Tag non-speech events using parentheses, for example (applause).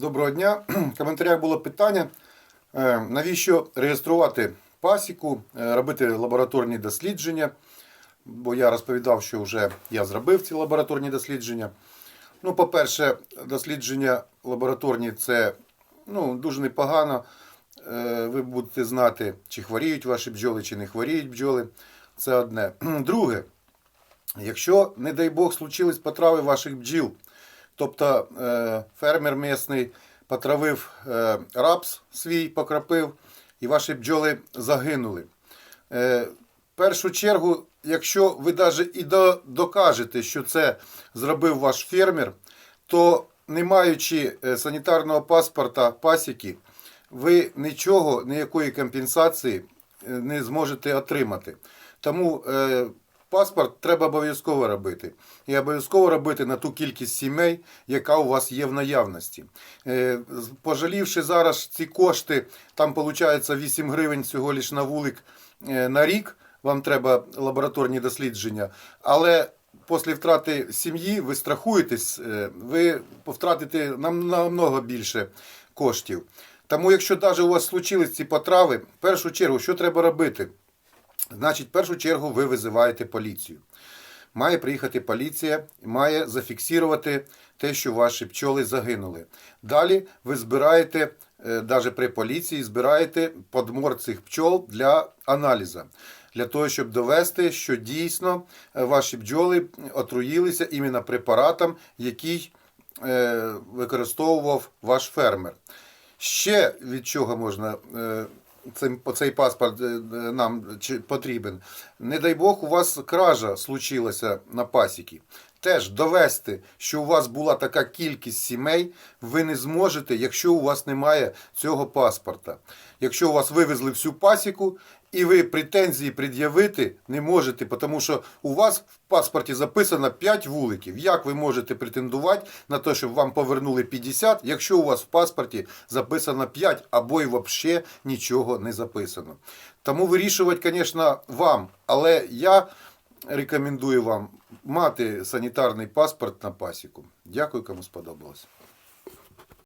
Доброго дня. (clears throat) В коментарях було питання, е, навіщо реєструвати пасіку, е, робити лабораторні дослідження. Бо я розповідав, що вже я зробив ці лабораторні дослідження. Ну, по-перше, дослідження лабораторні це ну, дуже непогано. Е, Ви будете знати, чи хворіють ваші бджоли, чи не хворіють бджоли. Це одне. (clears throat) Друге, якщо, не дай Бог, случились потрави ваших бджіл, тобто е, фермер місний потравив е, рапс свій, покропив, і ваші бджоли загинули. Е, в першу чергу, якщо ви навіть і до- докажете, що це зробив ваш фермер, то не маючи санітарного паспорта пасіки, ви нічого, ніякої компенсації не зможете отримати. Тому паспорт треба обов'язково робити. І обов'язково робити на ту кількість сімей, яка у вас є в наявності. Е, пожалівши зараз ці кошти, там виходить 8 гривень всього лиш на вулик е, на рік, вам треба лабораторні дослідження. Але після втрати сім'ї ви страхуєтесь, е, ви втратите нам- намного більше коштів. Тому, якщо навіть у вас случились ці потрави, в першу чергу, що треба робити? Значить, в першу чергу ви визиваєте поліцію. Має приїхати поліція, має зафіксувати те, що ваші пчоли загинули. Далі ви збираєте, навіть при поліції, збираєте подмор цих пчол для аналізу. Для того, щоб довести, що дійсно е, ваші бджоли отруїлися іменно препаратом, який е, використовував ваш фермер. Ще від чого можна е, цим, цей паспорт е, е, нам потрібен. Не дай Бог, у вас кража случилася на пасіки. Теж довести, що у вас була така кількість сімей, ви не зможете, якщо у вас немає цього паспорта. Якщо у вас вивезли всю пасіку, і ви претензії пред'явити не можете, тому що у вас в паспорті записано 5 вуликів. Як ви можете претендувати на те, щоб вам повернули 50, якщо у вас в паспорті записано 5 або й взагалі нічого не записано? Тому вирішувати, звісно, вам, але я рекомендую вам мати санітарний паспорт на пасіку. Дякую, кому сподобалось.